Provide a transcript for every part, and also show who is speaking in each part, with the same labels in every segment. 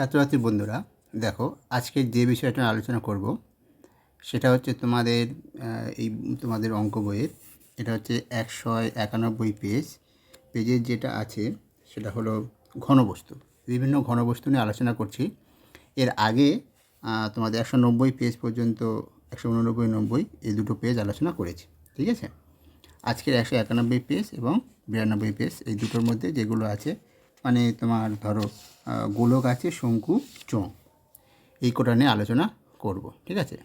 Speaker 1: ছাত্রছাত্রী বন্ধুরা, দেখো আজকে যে বিষয়টা আলোচনা করব, সেটা হচ্ছে তোমাদের এই তোমাদের অঙ্ক বইয়ের, এটা হচ্ছে একশো একানব্বই পেজ পেজের যেটা আছে সেটা হলো ঘনবস্তু, বিভিন্ন ঘনবস্তু নিয়ে আলোচনা করছি। এর আগে তোমাদের একশো নব্বই পেজ পর্যন্ত, একশো উননব্বই, নব্বই, এই দুটো পেজ আলোচনা করেছি, ঠিক আছে? আজকের একশো একানব্বই পেজ এবং বিরানব্বই পেজ, এই দুটোর মধ্যে যেগুলো আছে মানে তোমার ধরো গোলক আছে শঙ্কু চোঁ। এই কোটা নিয়ে আলোচনা করব ঠিক আছে?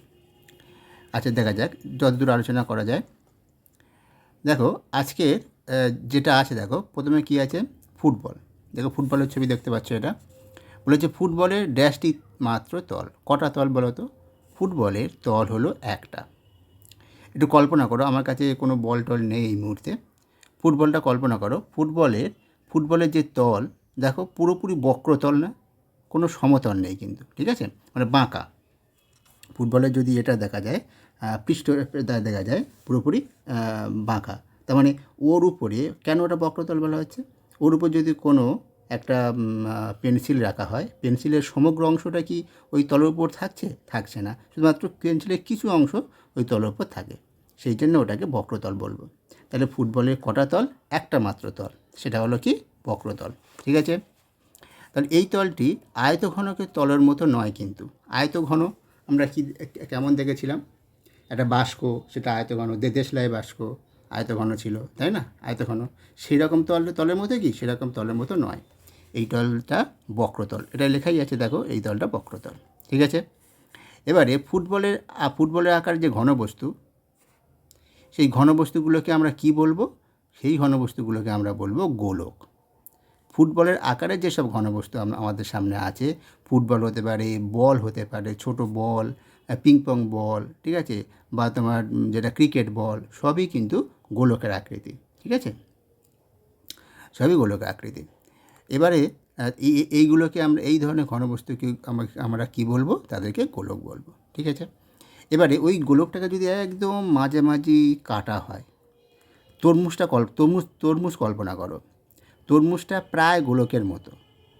Speaker 1: আচ্ছা দেখা যাক যতদূর আলোচনা করা যায়। দেখো আজকের আহ, যেটা আছে দেখো প্রথমে কি আছে? ফুটবল। দেখো ফুটবলের ছবি দেখতে পাচ্ছ এটা। বলেছে ফুটবলের ড্যাশটি মাত্র তল। কটা তল বলো তো? ফুটবলের তল হলো একটা। একটু কল্পনা করো আমার কাছে কোনো বল টল নেই এই মুহূর্তে। ফুটবলটা কল্পনা করো ফুটবলের ফুটবলের যে তল, দেখো পুরোপুরি বক্রতল না, কোনো সমতল নেই কিন্তু, ঠিক আছে? মানে বাঁকা। ফুটবলের যদি এটা দেখা যায় পৃষ্ঠ দেখা যায়, পুরোপুরি বাঁকা। তার মানে ওর উপরে কেন ওটা বক্রতল বলা হচ্ছে? ওর উপর যদি কোনো একটা পেন্সিল রাখা হয়, পেন্সিলের সমগ্র অংশটা কি ওই তলের উপর থাকছে? থাকছে না। শুধুমাত্র পেন্সিলের কিছু অংশ ওই তলের উপর থাকে। সেই জন্য ওটাকে বক্রতল বলব। তাহলে ফুটবলের কটা তল? একটা মাত্র তল। সেটা হলো কি? বক্রতল। ঠিক আছে? তাহলে এই তলটি আয়তঘনকের তলের মতো নয় কিন্তু। আয়তঘন, আমরা কি কেমন দেখেছিলাম? একটা বাস্ক সেটা আয়তঘন দেদেশলাই বাস্ক আয়তঘন ছিল, তাই না? আয়তঘন। সেই রকম তল, তলের মতো কি? সেরকম তলের মতো নয়। এই তলটা বক্রতল। এটা লেখাই আছে, দেখো, এই তলটা বক্রতল। ঠিক আছে? এবারে ফুটবলের ফুটবলের আকার যে ঘনবস্তু, সেই ঘনবস্তুগুলোকে আমরা কি বলব? সেই ঘনবস্তুগুলোকে আমরা বলব গোলক। ফুটবলের আকারে যেসব ঘনবস্তু আমাদের সামনে আছে, ফুটবল হতে পারে, বল হতে পারে, ছোট বল পিং পং বল, ঠিক আছে? বা তোমার যেটা ক্রিকেট বল, সবই কিন্তু গোলকের আকৃতি, ঠিক আছে? সবই গোলকের আকৃতি। এবারে এই এই- এইগুলোকে আমরা, এই ধরনের ঘনবস্তুকে আমরা কী বলব? তাদেরকে গোলক বলব, ঠিক আছে? এবারে ওই গোলকটাকে যদি একদম মাঝামাঝি কাটা হয় তরমুজটা কল্প তরমুজ তরমুজ কল্পনা করো। তরমুজটা প্রায় গোলকের মতো।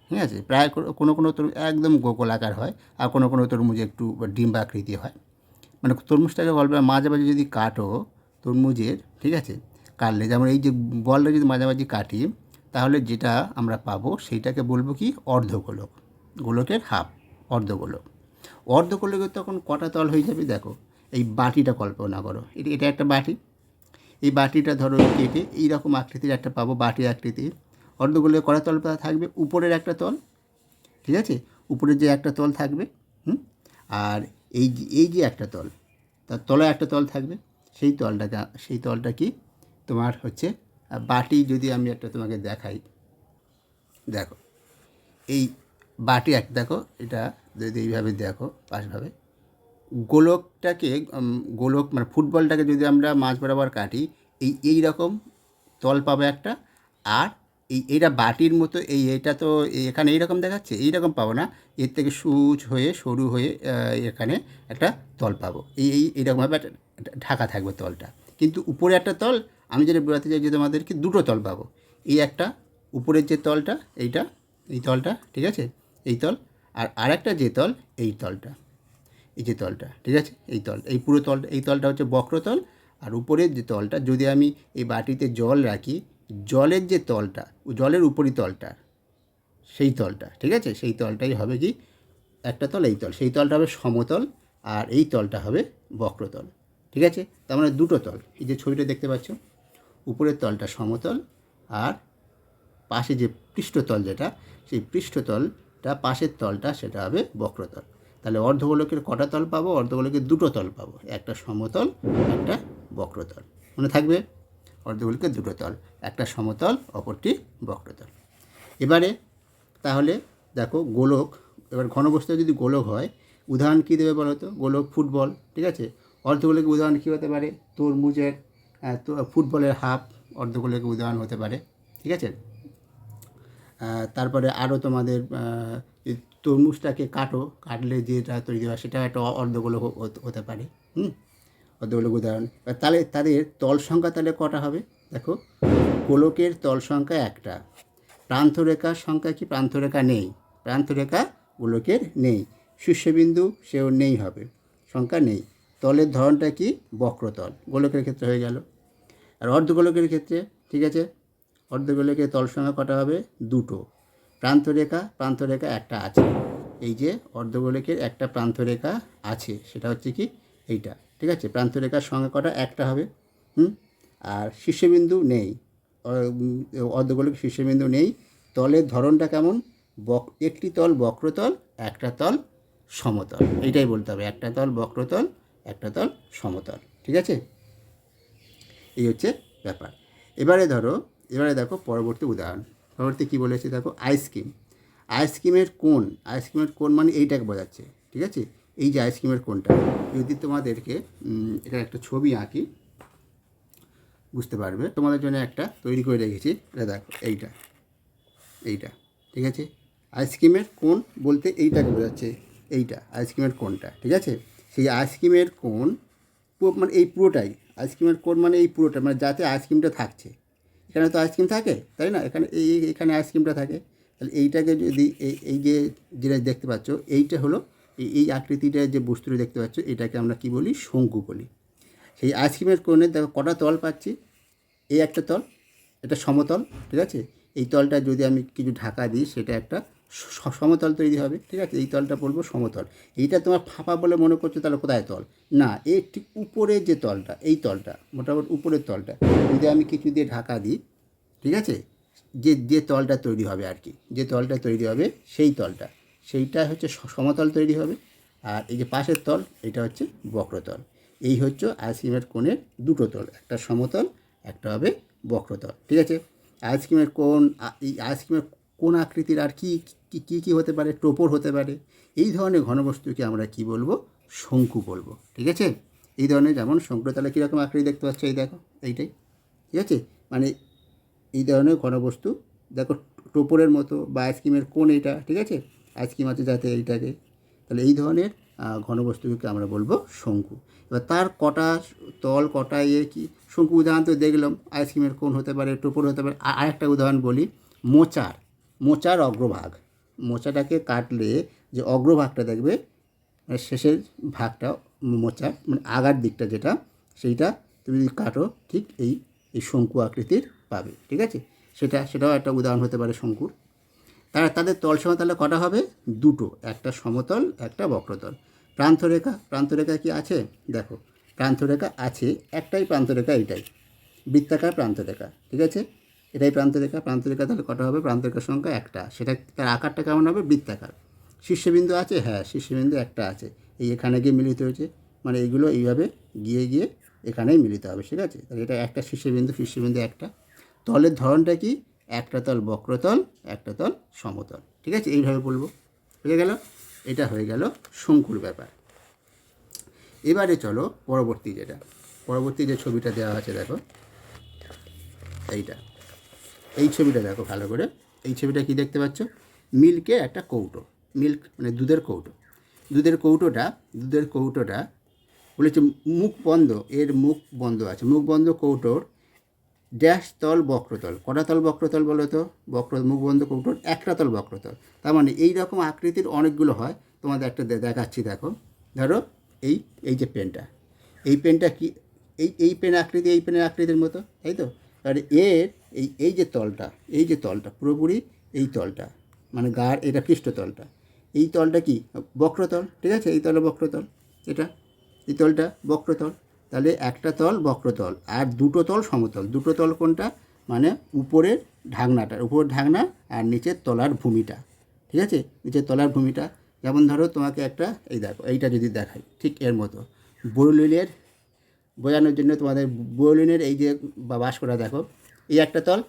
Speaker 1: ঠিক আছে? প্রায় কোনো- কোনো তরমুজ, একদম গোলাকার হয় আর কোনো কোনো তরমুজ একটু ডিম্বাকৃতি হয়। মানে তরমুজটাকে কল্পনা মাঝামাঝি যদি কাটো তরমুজের, ঠিক আছে? কাটলে যেমন এই যে বলটা যদি মাঝামাঝি কাটি, তাহলে যেটা আমরা পাবো সেইটাকে বলব কি? অর্ধগোলক। গোলকের হাফ, অর্ধগোলক। অর্ধগোলকের তখন কটা তল হয়ে যাবে দেখো? এই বাটিটা কল্পনা করো। এটা এটা একটা বাটি। এই বাটিটা ধরো কেটে এইরকম আকৃতির একটা পাবো, বাটি আকৃতির অর্ধগোলের কড়া তল থাকবে, উপরের একটা তল, ঠিক আছে? উপরের যে একটা তল থাকবে, হুম? আর এই এই যে একটা তল, তার তলায় একটা তল থাকবে, সেই তলটাকে, সেই তলটা কি? তোমার হচ্ছে বাটি যদি আমি একটা তোমাকে দেখাই। দেখো, এই বাটি এক, দেখো, এটা যদি এইভাবে দেখো, পাশভাবে গোলকটাকে গোলক মানে ফুটবলটাকে যদি আমরা মাঝ বরাবর কাটি, এই এই রকম তল পাবো একটা, আর এই এটা বাটির মতো, এই এটা তো এখানে এইরকম দেখাচ্ছে এইরকম পাবো না, এর থেকে সুচ হয়ে, সরু হয়ে এখানে একটা তল পাবো, এই এই এইরকমভাবে ঢাকা থাকবে তলটা, কিন্তু উপরে একটা তল, আমি যেটা বোঝাতে চাই যে তোমাদেরকে দুটো তল পাবো, এই একটা উপরের যে তলটা, এইটা, এই তলটা, ঠিক আছে, এই তল, আর আরেকটা যে তল, এই তলটা এই যে তলটা, ঠিক আছে? এই তল, এই পুরো তলটা এই তলটা হচ্ছে বক্রতল। আর উপরের যে তলটা, যদি আমি এই বাটিতে জল রাখি, জলের যে তলটা জলের উপরই তলটা, সেই তলটা, ঠিক আছে? সেই তলটাই হবে কি? একটা তল, এই তল, সেই তলটা হবে সমতল, আর এই তলটা হবে বক্রতল, ঠিক আছে? তার মানে দুটো তল, এই যে ছবিটা দেখতে পাচ্ছ? উপরের তলটা সমতল, আর পাশে যে পৃষ্ঠতল যেটা, সেই পৃষ্ঠতলটা, পাশের তলটা সেটা হবে বক্রতল। তাহলে অর্ধগোলকের কটা তল পাবো? অর্ধগোলকের দুটো তল পাবো। একটা সমতল, একটা বক্রতল। মনে থাকবে? অর্ধগোলকের দুটো তল, একটা সমতল, অপরটি বক্রতল। এবারে তাহলে দেখো গোলক, এবার ঘনবস্তু যদি গোলক হয়, উদাহরণ কী দেবে বলো তো? গোলক ফুটবল, ঠিক আছে? অর্ধগোলকের উদাহরণ কী হতে পারে? তরমুজের ফুটবলের হাফ অর্ধগোলকের উদাহরণ হতে পারে, ঠিক আছে? তারপরে আরও তোমাদের তরমুজটাকে কাটো, কাটলে যেটা তৈরি হয় সেটা একটা অর্ধগোলক হতে পারে, হুম? অর্ধগোলক উদাহরণ। তাহলে তাদের তল সংখ্যা তাহলে কটা হবে? দেখো, গোলকের তল সংখ্যা একটা, প্রান্তরেখার সংখ্যা কি? প্রান্তরেখা নেই, প্রান্তরেখা গোলকের নেই, শীর্ষবিন্দু সেও নেই হবে, সংখ্যা নেই। তলের ধরনটা কি? বক্রতল, গোলকের ক্ষেত্রে হয়ে গেল। আর অর্ধগোলকের ক্ষেত্রে, ঠিক আছে? অর্ধগোলকের তল সংখ্যা কটা হবে? দুটো। প্রান্তরেখা প্রান্তরেখা একটা আছে। এই যে অর্ধগোলকের একটা প্রান্তরেখা আছে, সেটা হচ্ছে কি এইটা, ঠিক আছে? প্রান্তরেখার সঙ্গে কটা? একটা হবে, হুম? আর শীর্ষবিন্দু নেই। অর্ধগোলক শীর্ষবিন্দু নেই। তলের ধরনটা কেমন? বক, একটি তল বক্রতল, একটা তল সমতল। এইটাই বলতে হবে, একটা তল বক্রতল, একটা তল সমতল, ঠিক আছে? এই হচ্ছে ব্যাপার। এবারে ধরো, এবারে দেখো পরবর্তী উদাহরণ। পরবর্তী কী বলেছে দেখো আইসক্রিম আইসক্রিমের কোন আইসক্রিমের কোন মানে এইটাকে বোঝাচ্ছে, ঠিক আছে? এই যে আইসক্রিমের কোনটা যদি তোমাদেরকে এখানে একটা ছবি আঁকি, বুঝতে পারবে? তোমাদের জন্য একটা তৈরি করে রেখেছি, এটা দেখো, এইটা এইটা, ঠিক আছে? আইসক্রিমের কোন বলতে এইটাকে বোঝাচ্ছে, এইটা আইসক্রিমের কোনটা ঠিক আছে? সেই আইসক্রিমের কোন মানে এই পুরোটাই আইসক্রিমের কোন মানে এই পুরোটা মানে যাতে আইসক্রিমটা থাকছে এখানে তো আইসক্রিম থাকে, তাই না? এখানে এই এখানে আইসক্রিমটা থাকে। তাহলে এইটাকে যদি এই যে যেটা দেখতে পাচ্ছ, এইটা হলো এই আকৃতিটা যে বস্তুটা দেখতে পাচ্ছ, এটাকে আমরা কি বলি? শঙ্কু বলি। সেই আইসক্রিমের কোণে দেখো কটা তল পাচ্ছি। এই একটা তল, এটা সমতল, ঠিক আছে? এই তলটা যদি আমি কিছু ঢাকা দিই, সেটা একটা সমতল তৈরি হবে, ঠিক আছে? এই তলটা বলব সমতল। এইটা তোমার ফাঁপা বলে মনে করছ, তাহলে কোথায় তল? না, এর ঠিক উপরের যে তলটা, এই তলটা, মোটামুটি উপরের তলটা, যদি আমি কিছু দিয়ে ঢাকা দিই, ঠিক আছে? যে যে তলটা তৈরি হবে আর কি, যে তলটা তৈরি হবে সেই তলটা, সেইটা হচ্ছে সমতল তৈরি হবে, আর এই যে পাশের তল, এটা হচ্ছে বক্রতল। এই হচ্ছে আইসক্রিমের কোণের দুটো তল, একটা সমতল, একটা হবে বক্রতল, ঠিক আছে? আইসক্রিমের কোন এই আইসক্রিমের কোন আকৃতির আর কি কি কি হতে পারে, টোপর হতে পারে, এই ধরনের ঘনবস্তুকে আমরা কি বলব? শঙ্কু বলব, ঠিক আছে? এই ধরনের যেমন শঙ্কু, তাহলে কীরকম আকৃতি দেখতে পাচ্ছ? এই দেখো, এইটাই, ঠিক আছে? মানে এই ধরনের ঘনবস্তু, দেখো টোপরের মতো বা আইসক্রিমের কোন এইটা ঠিক আছে? আইসক্রিম আছে যাতে এইটাকে, তাহলে এই ধরনের ঘনবস্তুকে আমরা বলব শঙ্কু। এবার তার কটা তল, কটা ইয়ে কি? শঙ্কু উদাহরণ তো দেখলাম আইসক্রিমের কোন হতে পারে, টোপর হতে পারে আর আরেকটা উদাহরণ বলি, মোচার। মোচার অগ্রভাগ। মোচাটাকে কাটলে যে অগ্রভাগটা দেখবে মানে শেষের ভাগটা মোচা মানে আগার দিকটা যেটা, সেইটা তুমি যদি কাটো, ঠিক এই এই শঙ্কু আকৃতির পাবে, ঠিক আছে? সেটা, সেটাও একটা উদাহরণ হতে পারে শঙ্কুর তারা তাদের তল সময় তাহলে কটা হবে? দুটো, একটা সমতল, একটা বক্রতল। প্রান্তরেখা প্রান্তরেখা কি আছে? দেখো, প্রান্তরেখা আছে, একটাই প্রান্তরেখা, এইটাই। বৃত্তাকার প্রান্তরেখা, ঠিক আছে? এটাই প্রান্তরেখা। প্রান্তরেখা তাহলে কটা হবে? প্রান্তরেখার সংখ্যা একটা। সেটা তার আকারটা কেমন হবে? বৃত্তাকার। শীর্ষবিন্দু আছে? হ্যাঁ শীর্ষবিন্দু একটা আছে। এই এখানে গিয়ে মিলিত হয়েছে। মানে এইগুলো এইভাবে গিয়ে গিয়ে এখানেই মিলিত হবে, ঠিক আছে? তাহলে এটা একটা শীর্ষবিন্দু শীর্ষবিন্দু একটা। তলের ধরনটা কি? একটা তল বক্রতল, একটা তল সমতল। ঠিক আছে? এইভাবে বলব। হয়ে গেল? এটা হয়ে গেল শঙ্কুর ব্যাপার। এবারে চলো পরবর্তী যেটা। পরবর্তী যে ছবিটা দেওয়া আছে, দেখো। এইটা। এই ছবিটা দেখো ভালো করে। এই ছবিটা কি দেখতে পাচ্ছ? মিল্কে একটা কৌটো। মিল্ক মানে দুধের কৌটো। দুধের কৌটোটা দুধের কৌটোটা বলেছে মুখ বন্ধ, এর মুখ বন্ধ আছে। মুখ বন্ধ কৌটোর ড্যাশ তল বক্রতল কটা তল বক্রতল বলো তো? বক্র মুখবন্ধ কৌটোর একটা তল বক্রতল তার মানে এই রকম আকৃতির অনেকগুলো হয়। তোমাদের একটা দেখাচ্ছি, দেখো। ধরো, এই এই যে পেনটা। এই পেনটা কি, এই এই পেন আকৃতি, এই পেনের আকৃতির মতো, তাই তো? আর এর এই এই যে তলটা, এই যে তলটা, পুরোপুরি এই তলটা মানে গার এটা পৃষ্ঠতলটা, এই তলটা কি? বক্রতল, ঠিক আছে? এই তলে বক্রতল, এটা, এই তলটা বক্রতল, তাহলে একটা তল বক্রতল আর দুটো তল সমতল। দুটো তল কোনটা? মানে উপরের ঢাকনাটা উপরের ঢাকনা আর নিচের তলার ভূমিটা, ঠিক আছে? নিচের তলার ভূমিটা, যেমন ধরো তোমাকে একটা, এই দেখো, এইটা যদি দেখাই, ঠিক এর মতো। বরুলিনের বোঝানোর জন্য তোমাদের বরুলিনের এই যে বা বাস্কটা দেখো, এই একটা তল,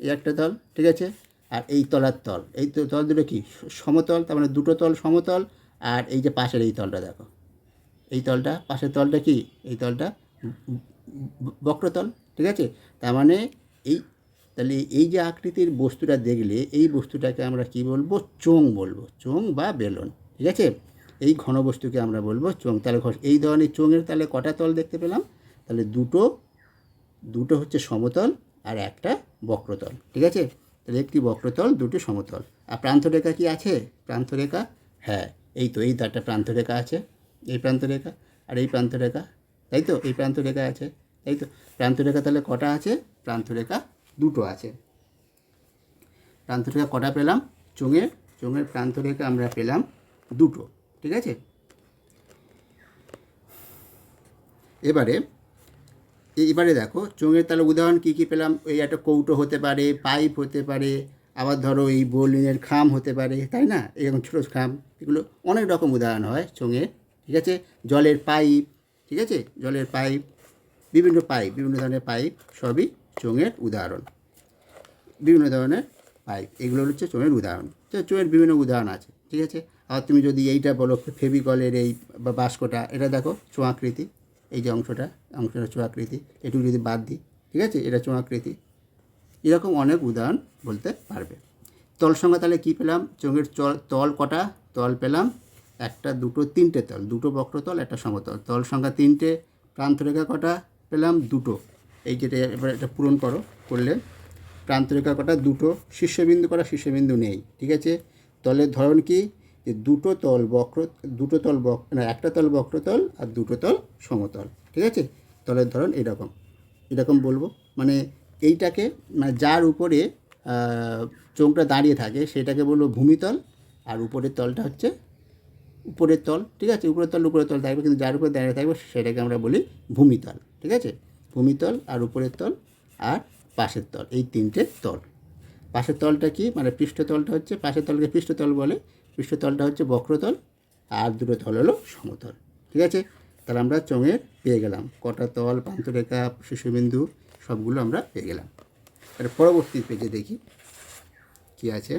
Speaker 1: এই একটা তল, ঠিক আছে? আর এই তলার তল, এই তল দুটো কি? সমতল, তার মানে দুটো তল সমতল, আর এই যে পাশের এই তলটা দেখো। এই তলটা, পাশের তলটা কি? এই তলটা বক্রতল, ঠিক আছে? তার মানে এই, তাহলে এই যে আকৃতির বস্তুটা দেখলে, এই বস্তুটাকে আমরা কি বলব? চোং বলব চোং বা বেলন, ঠিক আছে? এই ঘনবস্তুকে আমরা বলব চোং তাহলে এই ধরনের চোঙের তাহলে কটা তল দেখতে পেলাম? তাহলে দুটো দুটো হচ্ছে সমতল আর একটা বক্রতল, ঠিক আছে? তাহলে একটি বক্রতল, দুটি সমতল। আর প্রান্তরেখা কি আছে? প্রান্তরেখা? হ্যাঁ এই তো এই তো একটা প্রান্ত রেখা আছে, এই প্রান্ত রেখা আর এই প্রান্ত রেখা তাই তো? এই প্রান্ত রেখা আছে, তাই তো? প্রান্তরেখা তাহলে কটা আছে? প্রান্তরেখা দুটো আছে। প্রান্ত রেখা কটা পেলাম? চোঙের চোঙের প্রান্ত রেখা আমরা পেলাম দুটো, ঠিক আছে? এবারে এবারে দেখো, চোঙের তাহলে উদাহরণ কী কী পেলাম? এই একটা কৌটো হতে পারে, পাইপ হতে পারে, আবার ধরো এই বোলিনের খাম হতে পারে, তাই না? এরকম ছোটো খাম, এগুলো অনেক রকম উদাহরণ হয় চোঙে, ঠিক আছে? জলের পাইপ, ঠিক আছে? জলের পাইপ, বিভিন্ন পাইপ, বিভিন্ন ধরনের পাইপ, সবই চোঙের উদাহরণ। বিভিন্ন ধরনের পাইপ, এগুলো হচ্ছে চোঙের উদাহরণ। তো চোঙের বিভিন্ন উদাহরণ আছে, ঠিক আছে? আর তুমি যদি এইটা বলো, ফেভিকলের এই বা, বাস্কটা, এটা দেখো চোঁয়াকৃতি এই যে অংশটা অংশটা চোঁয়াকৃতি এটুকু যদি বাদ দিই, ঠিক আছে? এটা চোঁয়াকৃতি এরকম অনেক উদাহরণ বলতে পারবে। তল সংখ্যা তাহলে কী পেলাম? চোঙের তল কটা? তল পেলাম একটা, দুটো, তিনটে তল। দুটো বক্রতল, একটা সমতল। তল সংখ্যা তিনটে, প্রান্তরেখা কটা? পেলাম দুটো। এই যেটা এবার এটা পূরণ করো, করলে। প্রান্তরেখা কটা? দুটো। শীর্ষবিন্দু কটা? শীর্ষবিন্দু নেই, ঠিক আছে? তলের ধরন কি? যে দুটো তল বক্র, দুটো তল বক না, একটা তল বক্রতল আর দুটো তল সমতল, ঠিক আছে? তলের ধরন এরকম। এরকম বলব। মানে এইটাকে মানে যার উপরে চোঙটা দাঁড়িয়ে থাকে, সেটাকে বলব ভূমিতল। আর উপরের তলটা হচ্ছে উপরের তল, ঠিক আছে? উপরের তল উপরের তল থাকবে, কিন্তু যার উপরে দাঁড়িয়ে থাকবে, সেটাকে আমরা বলি ভূমিতল, ঠিক আছে? ভূমিতল আর উপরের তল আর পাশের তল, এই তিনটে তল। পাশের তলটা কি? মানে পৃষ্ঠতলটা হচ্ছে, পাশের তলকে পৃষ্ঠতল বলে। পৃষ্ঠতলটা হচ্ছে বক্রতল, আর দুটো তল হলো সমতল। ঠিক আছে? তাহলে আমরা চোঙের পেয়ে গেলাম। কটা তল প্রান্তরেখা শিশুবিন্দু, সবগুলো আমরা পেয়ে গেলাম। এর পরবর্তী পেজে দেখি কি আছে।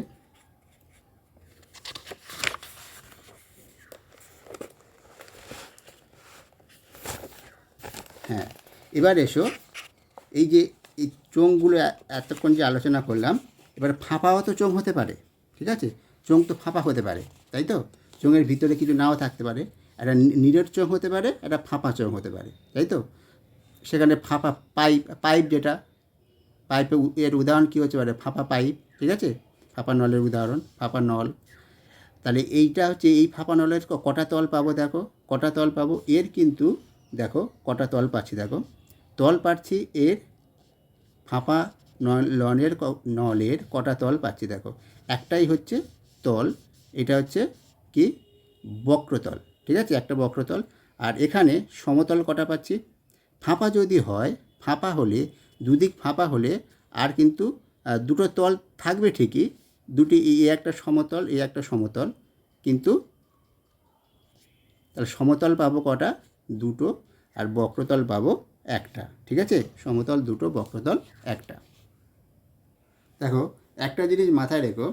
Speaker 1: হ্যাঁ এবার এসো। এই যে এই চোঙগুলো এতক্ষণ যে আলোচনা করলাম, এবার ফাঁপাও তো চোঙ হতে পারে। ঠিক আছে? চোঙ তো ফাঁপা হতে পারে, তাই তো? চোঙের ভিতরে কিছু নাও থাকতে পারে, একটা নিরেট চোঙ হতে পারে, একটা ফাঁপা চোঙ হতে পারে, তাই তো? সেখানে ফাঁপা পাইপ পাইপ যেটা, পাইপে এর উদাহরণ কী হতে পারে? ফাঁপা পাইপ, ঠিক আছে? ফাঁপা নলের উদাহরণ, ফাঁপা নল। তাহলে এইটা হচ্ছে, এই ফাঁপা নলের কটা তল পাবো দেখো? কটা তল পাবো? এর কিন্তু, দেখো, কটা তল পাচ্ছি, দেখো। তল পাচ্ছি এর ফাঁপা ন- লনের ক- নলের কটা তল পাচ্ছি, দেখো। একটাই হচ্ছে তল, এটা হচ্ছে কি? বক্রতল, ঠিক আছে? একটা বক্রতল। আর এখানে সমতল কটা পাচ্ছি? ফাঁপা যদি হয়, ফাঁপা হলে, দুদিক ফাঁপা হলে আর কিন্তু দুটো তল থাকবে ঠিকই, দুটি এ একটা সমতল এ একটা সমতল, কিন্তু তাহলে সমতল পাবো কটা? দুটো। আর বক্রতল পাবো একটা, ঠিক আছে? সমতল, দুটো, বক্রতল, একটা। দেখো, একটা জিনিস মাথায় রেখো।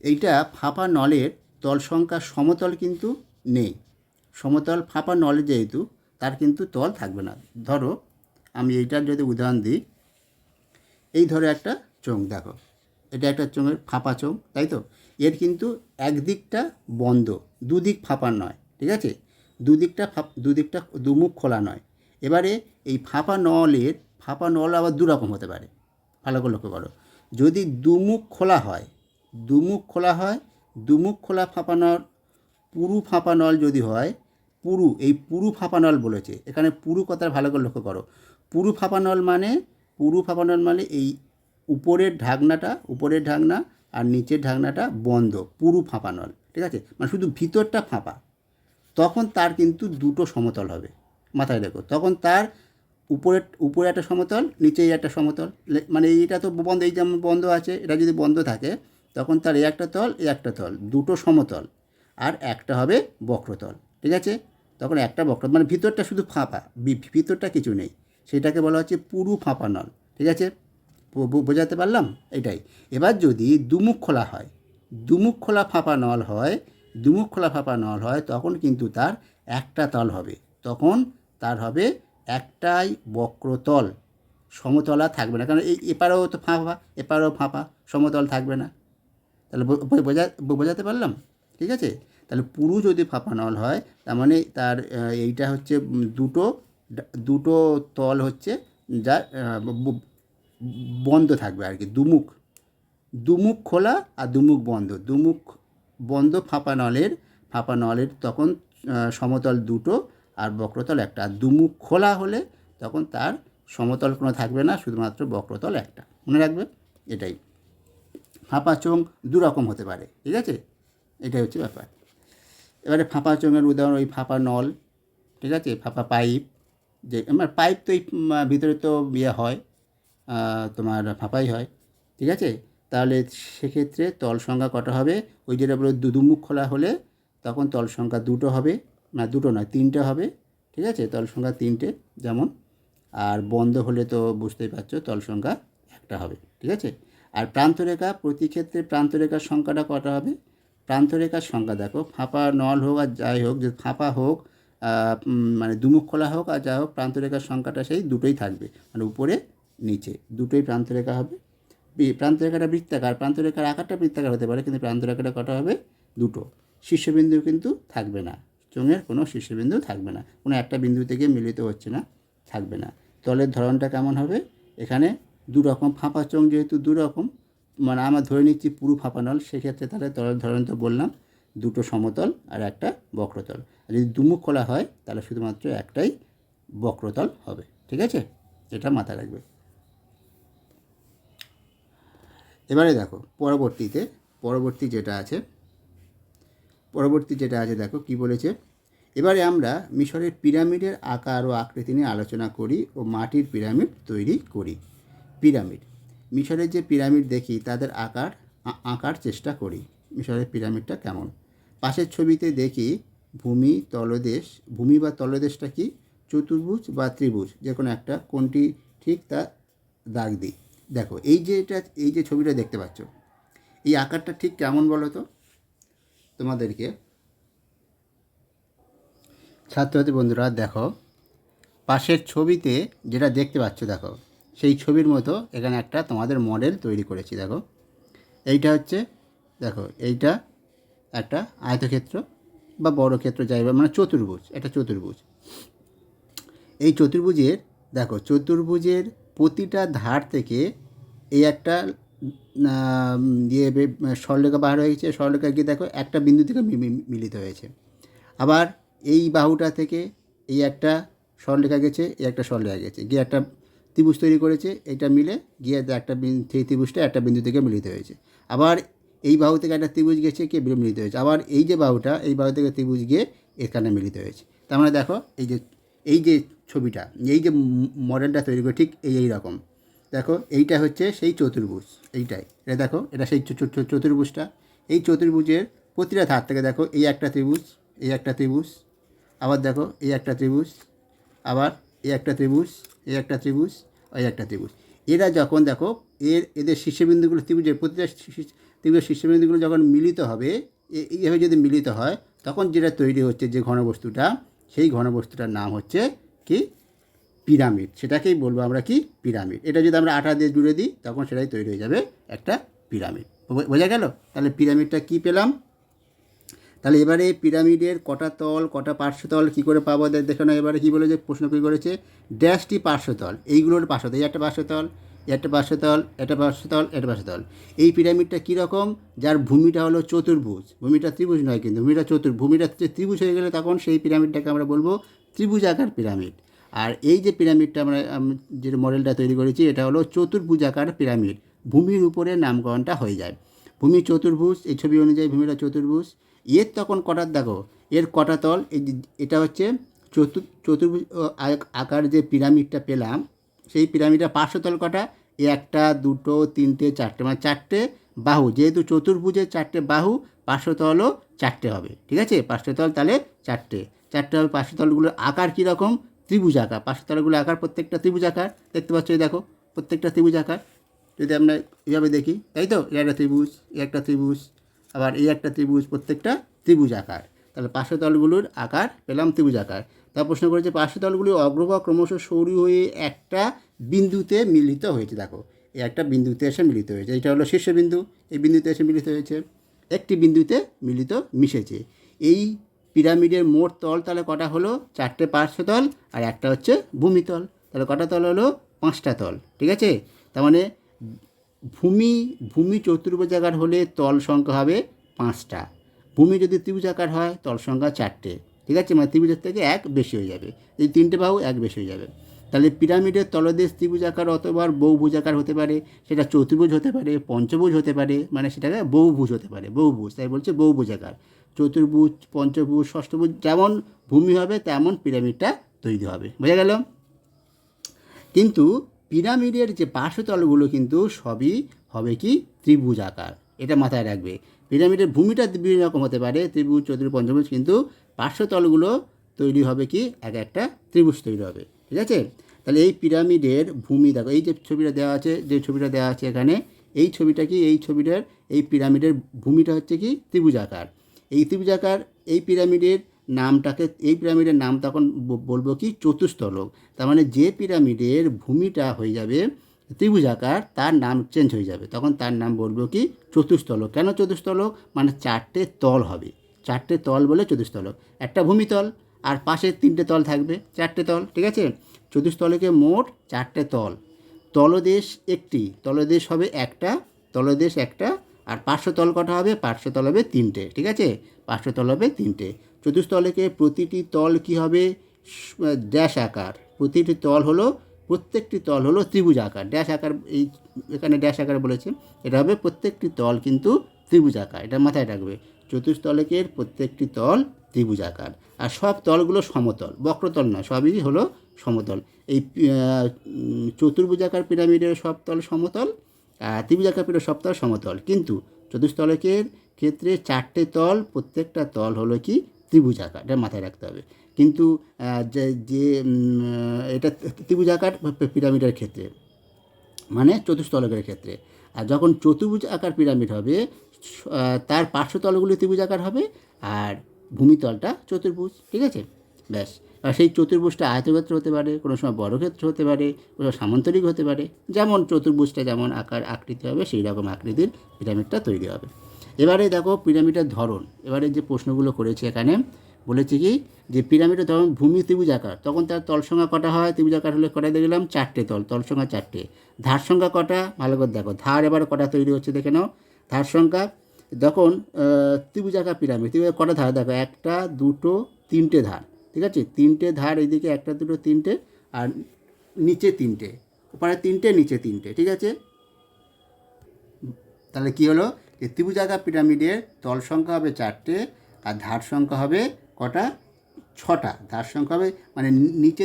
Speaker 1: এইটা ফাঁপা নলের তল সংখ্যা সমতল কিন্তু নেই। সমতল ফাঁপা নলে যেহেতু, তার কিন্তু তল থাকবে না। ধরো, আমি এইটার যদি উদাহরণ দিই, এই ধরো একটা চোঙ, দেখো। এটা একটা চোঙের ফাঁপা চোঙ, তাই তো? এর কিন্তু একদিকটা বন্ধ, দুদিক ফাঁপা নয়, ঠিক আছে? দুদিকটা ফাপ- দুদিকটা দুমুখ খোলা নয়। এবারে এই ফাঁপা নলের, ফাঁপা নল আবার দুরকম হতে পারে। ভালো করে লক্ষ্য করো। যদি দুমুখ খোলা হয় দুমুখ খোলা হয়, দুমুখ খোলা ফাঁপা নল পুরু ফাঁপানল যদি হয়, পুরু, এই পুরু ফাঁপানল বলেছে, এখানে পুরু কথা ভালো করে লক্ষ্য করো। পুরু ফাঁপানল মানে পুরু ফাঁপানল মানে এই উপরের ঢাকনাটা, উপরের ঢাকনা আর নিচের ঢাকনাটা বন্ধ, পুরু ফাঁপানল, ঠিক আছে? মানে শুধু ভিতরটা ফাঁপা, তখন তার কিন্তু দুটো সমতল হবে, মাথায় রেখো তখন তার উপরে উপরে একটা সমতল নিচে একটা সমতল মানে এইটা তো বন্ধ, এই যেমন বন্ধ আছে, এটা যদি বন্ধ থাকে তখন তার এই একটা তল, এই একটা তল, দুটো সমতল, আর একটা হবে বক্রতল, ঠিক আছে? তখন একটা বক্র মানে ভিতরটা শুধু ফাঁপা ভিতরটা কিছু নেই, সেটাকে বলা হচ্ছে পুরু ফাঁপা নল, ঠিক আছে? বোঝাতে পারলাম? এটাই। এবার যদি দুমুখ খোলা হয়, দুমুখ খোলা ফাঁপা নল হয়, দুমুখ খোলা ফাঁপা নল হয়, তখন কিন্তু তার একটা তল হবে, তখন তার হবে একটাই বক্রতল, সমতলা থাকবে না, কারণ এই এপারেও তো ফাঁপা, এপারেও ফাঁপা, সমতল থাকবে না। তাহলে বোঝা বোঝাতে পারলাম? ঠিক আছে? তাহলে পুরু যদি ফাঁপা নল হয়, তার মানে তার এইটা হচ্ছে দুটো দুটো তল হচ্ছে যা বন্ধ থাকবে আর কি, দুমুখ। দুমুখ খোলা আর দুমুখ বন্ধ। দুমুখ বন্ধ ফাঁপা নলের ফাঁপা নলের তখন সমতল দুটো আর বক্রতল একটা। আর দুমুখ খোলা হলে তখন তার সমতল কোনো থাকবে না, শুধুমাত্র বক্রতল একটা। মনে রাখবে? এটাই। ফাঁপা চোঙ দু রকম হতে পারে, ঠিক আছে? এটাই হচ্ছে ব্যাপার। এবারে ফাঁপা চোঙের উদাহরণ, ওই ফাঁপা নল, ঠিক আছে? ফাঁপা পাইপ, যে আমার পাইপ তো এই ভিতরে তো ইয়ে হয় তোমার ফাঁপাই হয়, ঠিক আছে? তাহলে সেক্ষেত্রে তল সংখ্যা কটা হবে? ওই যেটা বলো দু, দুমুখ খোলা হলে তখন তল সংখ্যা দুটো হবে, না, দুটো নয়, তিনটে হবে, ঠিক আছে? তল সংখ্যা তিনটে যেমন, আর বন্ধ হলে তো বুঝতেই পারছ, তল সংখ্যা একটা হবে, ঠিক আছে? আর প্রান্তরেখা প্রতি ক্ষেত্রে প্রান্তরেখার সংখ্যাটা কটা হবে? প্রান্তরেখার সংখ্যা দেখো, ফাঁপা নল হোক আর যাই হোক, যে ফাঁপা হোক মানে দুমুখ খোলা হোক আর যাই হোক, প্রান্তরেখার সংখ্যাটা সেই দুটোই থাকবে মানে উপরে, নিচে, দুটোই প্রান্তরেখা হবে। প্রান্তরেখাটা বৃত্তাকার প্রান্তরেখার আকারটা বৃত্তাকার হতে পারে, কিন্তু প্রান্তরেখাটা কটা হবে? দুটো। শীর্ষবিন্দু কিন্তু থাকবে না, চোঙের কোনো শীর্ষবিন্দু থাকবে না, কোনো একটা বিন্দু থেকে মিলিত হচ্ছে না, থাকবে না। তলের ধরনটা কেমন হবে? এখানে দু রকম ফাঁপা চোঙ যেহেতু দুরকম মানে আমরা ধরে নিচ্ছি পুরো ফাঁপা নল, সেক্ষেত্রে তাহলে তলের ধরন তো বললাম, দুটো সমতল আর একটা বক্রতল। আর যদি দুমুখ খোলা হয়, তাহলে শুধুমাত্র একটাই বক্রতল হবে, ঠিক আছে? এটা মাথায় রাখবে। এবারে দেখো, পরবর্তীতে, পরবর্তী যেটা আছে, পরবর্তী যেটা আছে, দেখো কি বলেছে? এবারে আমরা মিশরের পিরামিডের আকার ও আকৃতি নিয়ে আলোচনা করি ও মাটির পিরামিড তৈরি করি। পিরামিড। মিশরের যে পিরামিড দেখি, তাদের আকার আঁকার চেষ্টা করি। মিশরের পিরামিডটা কেমন? পাশের ছবিতে দেখি ভূমি, তলদেশ। ভূমি বা তলদেশটা কি? চতুর্ভুজ বা ত্রিভুজ যে কোনো একটা। কোনটি ঠিক তা দাগ দিই। দেখো, এই যে এটা, এই যে ছবিটা দেখতে পাচ্ছ, এই আকারটা ঠিক কেমন বলো তো? তোমাদেরকে। ছাত্রছাত্রী বন্ধুরা, দেখো, পাশের ছবিতে যেটা দেখতে পাচ্ছ, দেখো সেই ছবির মতো এখানে একটা তোমাদের মডেল তৈরি করেছি দেখো। এইটা হচ্ছে দেখো এইটা একটা আয়তক্ষেত্র বা বড় ক্ষেত্র যাই মানে চতুর্ভুজ একটা চতুর্ভুজ। এই চতুর্ভুজের দেখো চতুর্ভুজের প্রতিটা ধার থেকে এই একটা আহ, ইয়ে বে- সরলরেখা বার হয়ে গেছে সরলরেখা গিয়ে দেখো একটা বিন্দু থেকে মিলিত হয়েছে। আবার এই বাহুটা থেকে এই একটা সরলরেখা গেছে এই একটা সরলরেখা গেছে গিয়ে একটা ত্রিভুজ তৈরি করেছে, এটা মিলে গিয়ে একটা সেই ত্রিভুজটা একটা বিন্দু থেকে মিলিত হয়েছে। আবার এই বাহু থেকে একটা ত্রিভুজ গেছে, গিয়ে মিলিত হয়েছে। আবার এই যে বাহুটা, এই বাহু থেকে ত্রিভুজ গিয়ে এখানে মিলিত হয়েছে। তার মানে দেখো, এই যে এই যে ছবিটা, এই যে মডেলটা তৈরি করে ঠিক এই এই রকম। দেখো, এইটা হচ্ছে সেই চতুর্ভুজ, এইটাই। এটা দেখো, এটা সেই চতুর্ভুজটা। এই চতুর্ভুজের প্রতিটা ধার থেকে দেখো, এই একটা ত্রিভুজ, এই একটা ত্রিভুজ। আবার দেখো, এই একটা ত্রিভুজ। আবার এই একটা ত্রিভুজ। এই একটা ত্রিভুজ এই একটা ত্রিভুজ। এরা যখন দেখো, এর, এদের শীর্ষবিন্দুগুলো ত্রিভুজের প্রতিটা ত্রিভুজের শীর্ষবিন্দুগুলো যখন মিলিত হবে এইভাবে যদি মিলিত হয়, তখন যেটা তৈরি হচ্ছে যে ঘনবস্তুটা, সেই ঘনবস্তুটার নাম হচ্ছে কি? পিরামিড। সেটাকেই বলব আমরা কি? পিরামিড। এটা যদি আমরা আটা দিয়ে জুড়ে দিই, তখন সেটাই তৈরি হয়ে যাবে একটা পিরামিড। বোঝা গেল? তাহলে পিরামিডটা কি পেলাম? তাহলে এবারে পিরামিডের কটা তল, কটা পার্শ্বতল কী করে পাবো? দেখো না এবারে কী বলে যে প্রশ্ন কী করেছে? ড্যাশটি পার্শ্বতল, এইগুলোর পার্শ্বতল এই একটা পার্শ্বতল একটা পার্শ্বতল এটা পার্শ্বতল এটা পার্শ্বতল। এই পিরামিডটা কীরকম যার ভূমিটা হলো চতুর্ভুজ। ভূমিটা ত্রিভুজ নয় কিন্তু, ভূমিটা চতুর ভূমিটা ত্রি- ত্রিভুজ হয়ে গেলে তখন সেই পিরামিডটাকে আমরা বলব ত্রিভুজাকার পিরামিড। আর এই যে পিরামিডটা আমরা যে মডেলটা তৈরি করেছি, এটা হলো চতুর্ভুজাকার পিরামিড। ভূমির উপরে নামকরণটা হয়ে যায়। ভূমি চতুর্ভুজ, এই ছবি অনুযায়ী ভূমিটা চতুর্ভুজ। এর তখন কটার দেখো, এর কটা তল এটা হচ্ছে চতুর, চতুর্ভুজ আকার যে পিরামিডটা পেলাম, সেই পিরামিডের পার্শ্বতল কটা? একটা, দুটো, তিনটে, চারটে মানে চারটে বাহু, যেহেতু চতুর্ভুজের চারটে বাহু পার্শ্বতলও চারটে হবে, ঠিক আছে? পার্শ্বতল তাহলে চারটে। চারটে হবে পার্শ্বতলগুলোর আকার কীরকম? ত্রিভুজ আকার। পার্শ্বতলগুলো আকার প্রত্যেকটা ত্রিভুজ আকার, দেখতে পাচ্ছ দেখো, প্রত্যেকটা ত্রিভুজ আকার। যদি আমরা এইভাবে দেখি, তাই তো? একটা ত্রিভুজ একটা ত্রিভুজ আবার এই একটা ত্রিভুজ, প্রত্যেকটা ত্রিভুজ আকার। তাহলে পার্শ্বতলগুলোর আকার পেলাম ত্রিভুজ আকার। তা প্রশ্ন করেছে পার্শ্বতলগুলি অগ্রভাগ ক্রমশ সরু হয়ে একটা বিন্দুতে মিলিত হয়েছে। দেখো, এই একটা বিন্দুতে এসে মিলিত হয়েছে। এটা হলো শীর্ষবিন্দু এই বিন্দুতে এসে মিলিত হয়েছে। একটি বিন্দুতে মিলিত মিশেছে। এই পিরামিডের মোট তল তাহলে কটা হলো? চারটে পার্শ্বতল আর একটা হচ্ছে ভূমিতল তাহলে কটা তল হলো? পাঁচটা তল। ঠিক আছে? তার মানে ভূমি ভূমি চতুর্ভুজাকার হলে তল সংখ্যা হবে পাঁচটা। ভূমি যদি ত্রিভুজাকার হয়, তল সংখ্যা চারটে। ঠিক আছে? মানে ত্রিভুজের থেকে এক বেশি হয়ে যাবে। এই তিনটে বাহু এক বেশি হয়ে যাবে। তাহলে পিরামিডের তলদেশ ত্রিভুজাকার অথবা বহুভুজাকার হতে পারে, সেটা চতুর্ভুজ হতে পারে, পঞ্চভুজ হতে পারে মানে সেটাকে বহুভুজ হতে পারে, বহুভুজ, তাই বলছে বহুভুজাকার চতুর্ভুজ, পঞ্চভুজ, ষষ্ঠভুজ, যেমন ভূমি হবে, তেমন পিরামিডটা তৈরি হবে। বোঝা গেল? কিন্তু পিরামিডের যে পার্শ্বতলগুলো কিন্তু সবই হবে কি ত্রিভুজ আকার। এটা মাথায় রাখবে। পিরামিডের ভূমিটা বিভিন্ন রকম হতে পারে, ত্রিভুজ, চতুর্ভুজ পঞ্চভুজ কিন্তু পার্শ্বতলগুলো তৈরি হবে কি এক একটা ত্রিভুজ তৈরি হবে। ঠিক আছে? তাহলে এই পিরামিডের ভূমি, দেখো, এই যে ছবিটা দেওয়া আছে, যে ছবিটা দেওয়া আছে এখানে, এই ছবিটা কি, এই ছবিটার, এই পিরামিডের ভূমিটা হচ্ছে কি ত্রিভুজাকার এই ত্রিভুজাকার এই পিরামিডের নামটাকে, এই পিরামিডের নাম তখন বলব কি? চতুস্তলক তার মানে যে পিরামিডের ভূমিটা হয়ে যাবে ত্রিভুজাকার তার নাম চেঞ্জ হয়ে যাবে। তখন তার নাম বলব কি? চতুস্তলক কেন চতুস্তলক মানে চারটে তল হবে। চারটে তল বলে চতুস্তলক একটা ভূমিতল আর পাশে তিনটে তল থাকবে, চারটে তল, ঠিক আছে? চতুস্তলকে মোট চারটে তল। তলদেশ একটি। তলদেশ হবে একটা, তলদেশ একটা, আর পার্শ্বতল কটা হবে? পার্শ্বতল হবে তিনটে, ঠিক আছে? পার্শ্বতল হবে তিনটে। চতুস্তলকে প্রতিটি তল কি হবে? ড্যাশ আকার। প্রতিটি তল হলো, প্রত্যেকটি তল হলো ত্রিভুজ আকার। ড্যাশ আকার, এই এখানে ড্যাশ আকার বলেছে এটা হবে প্রত্যেকটি তল কিন্তু ত্রিভুজ আকার। এটা মাথায় রাখবে। চতুস্তলকের প্রত্যেকটি তল ত্রিভুজ আকার। আর সব তলগুলো সমতল, বক্রতল নয়, সবই হলো সমতল। এই চতুর্ভুজাকার পিরামিডের সব তল সমতল, আর ত্রিভুজাকার পিরামিডের সব তল সমতল। কিন্তু চতুস্তলকের ক্ষেত্রে চারটে তল, প্রত্যেকটা তল হলো কি? ত্রিভুজাকার এটা মাথায় রাখতে হবে। কিন্তু যে যে এটা ত্রিভুজ আকার পিরামিডের ক্ষেত্রে মানে চতুস্তলকের ক্ষেত্রে। আর যখন চতুর্ভুজ আকার পিরামিড হবে তার পার্শ্বতলগুলি ত্রিভুজ আকার হবে, আর ভূমিতলটা চতুর্ভুজ, ঠিক আছে? ব্যাস। আর সেই চতুর্ভুজটা আয়তক্ষেত্র হতে পারে, কোনো সময় বর্গক্ষেত্র হতে পারে, কোনো সামান্তরিক হতে পারে। যেমন চতুর্ভুজটা যেমন আকার আকৃতি হবে, সেই রকম আকৃতির পিরামিডটা তৈরি হবে। এবারে দেখো পিরামিডের ধরন। এবারে যে প্রশ্নগুলো করেছে এখানে, বলেছে কি যে পিরামিডের ধরন ভূমি ত্রিভুজ আকার। তখন তার তল সংখ্যা কটা হয়? ত্রিভুজ আকার হলে কটা দিয়ে গেলাম চারটে তল তল সংখ্যা চারটে। ধার সংখ্যা কটা? ভালো করে দেখো, ধার এবার কটা তৈরি হচ্ছে দেখে নাও। ধার সংখ্যা যখন ত্রিভুজ আকার পিরামিড, ত্রিভুজ কটা ধার? দেখো, একটা, দুটো, তিনটে ধার, ঠিক আছে? তিনটে ধার এইদিকে, একটা, দুটো, তিনটে, আর নিচে তিনটে। ওপারে তিনটে, নিচে তিনটে, ঠিক আছে? তাহলে কী হলো? যে ত্রিভুজাকার পিরামিডের তল সংখ্যা হবে চারটে, আর ধার সংখ্যা হবে কটা? ছটা। ধার সংখ্যা হবে মানে নিচে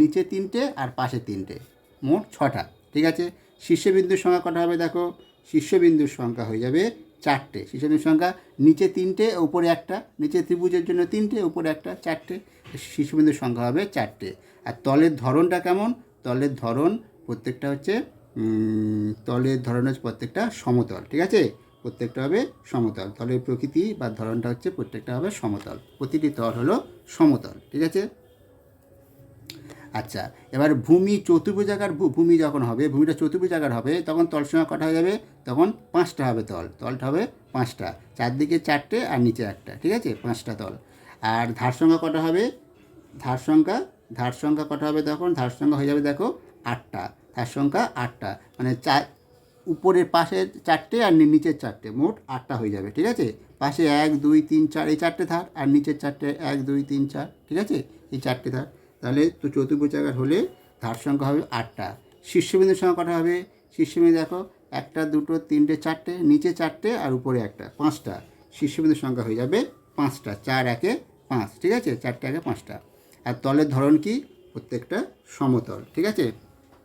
Speaker 1: নিচে তিনটে আর পাশে তিনটে। মোট ছটা। ঠিক আছে? শীর্ষবিন্দুর সংখ্যা কটা হবে দেখো? শীর্ষবিন্দুর সংখ্যা হয়ে যাবে চারটে। শীর্ষবিন্দুর সংখ্যা নিচে তিনটে, উপরে একটা। নিচে ত্রিভুজের জন্য তিনটে, উপরে একটা, চারটে। শীর্ষবিন্দুর সংখ্যা হবে চারটে। আর তলের ধরনটা কেমন? তলের ধরন প্রত্যেকটা হচ্ছে তলের ধরন হচ্ছে প্রত্যেকটা সমতল। ঠিক আছে? প্রত্যেকটা হবে সমতল। তলের প্রকৃতি বা ধরনটা হচ্ছে প্রত্যেকটা হবে সমতল। প্রতিটি তল হলো সমতল, ঠিক আছে? আচ্ছা এবার ভূমি চতুর্ভুজাকার ভূমি যখন হবে, ভূমিটা চতুর্ভুজাকার হবে, তখন তল সংখ্যা কটা হয়ে যাবে? তখন পাঁচটা হবে তল। তলটা হবে পাঁচটা। চারদিকে চারটে আর নিচে একটা, ঠিক আছে? পাঁচটা তল। আর ধার সংখ্যা কটা হবে? ধার সংখ্যা ধার সংখ্যা কটা হবে তখন? ধার সংখ্যা হয়ে যাবে দেখো আটটা। ধার সংখ্যা আটটা। মানে চার উপরের পাশে চারটে আর নিচের চারটে, মোট আটটা হয়ে যাবে, ঠিক আছে? পাশে এক, দুই, তিন, চার, এই চারটে ধার, আর নিচের চারটে এক, দুই, তিন, চার, ঠিক আছে? এই চারটে ধার। তাহলে তো চতুর্ভুজাকার হলে ধার সংখ্যা হবে আটটা। শীর্ষবিন্দুর সংখ্যা কটা হবে? শীর্ষবিন্দু দেখো, একটা, দুটো, তিনটে, চারটে, নিচে চারটে আর উপরে একটা, পাঁচটা। শীর্ষবিন্দুর সংখ্যা হয়ে যাবে পাঁচটা, চার, একে পাঁচ, ঠিক আছে? চারটে, একে পাঁচটা। আর তলের ধরন কি? প্রত্যেকটা সমতল, ঠিক আছে?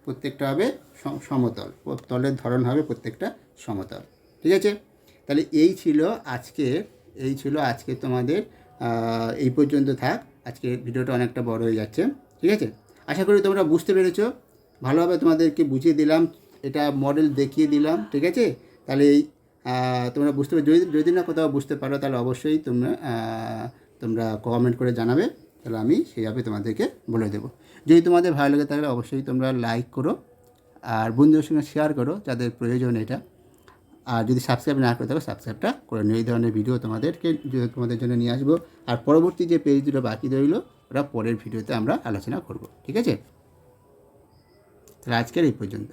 Speaker 1: প্রত্যেকটা হবে সম- সমতল। তলের ধরন হবে প্রত্যেকটা সমতল। ঠিক আছে? তাহলে এই ছিল আজকে, এই ছিল আজকে তোমাদের এই পর্যন্ত থাক। আজকে ভিডিওটা অনেকটা বড় হয়ে যাচ্ছে। ঠিক আছে? আশা করি তোমরা বুঝতে পেরেছ। ভালোভাবে তোমাদেরকে বুঝিয়ে দিলাম। এটা মডেল দেখিয়ে দিলাম। ঠিক আছে? তাহলে এই তোমরা বুঝতে পারো যদি যদি না কোথাও বুঝতে পারো, তাহলে অবশ্যই তোমরা তোমরা কমেন্ট করে জানাবে। তাহলে আমি সেইভাবে তোমাদেরকে বলে দেবো। যদি তোমাদের ভালো লাগে তাহলে অবশ্যই তোমরা লাইক করো আর বন্ধুদের সঙ্গে শেয়ার করো, যাদের প্রয়োজন এটা। আর যদি সাবস্ক্রাইব না করে থাকো সাবস্ক্রাইবটা করে নিও। এই ধরনের ভিডিও তোমাদেরকে তোমাদের জন্য নিয়ে আসব। আর পরবর্তী যে পেজ দুটো বাকি রইল, ওরা পরের ভিডিওতে আমরা আলোচনা করব। ঠিক আছে? তাহলে আজকের এই পর্যন্ত।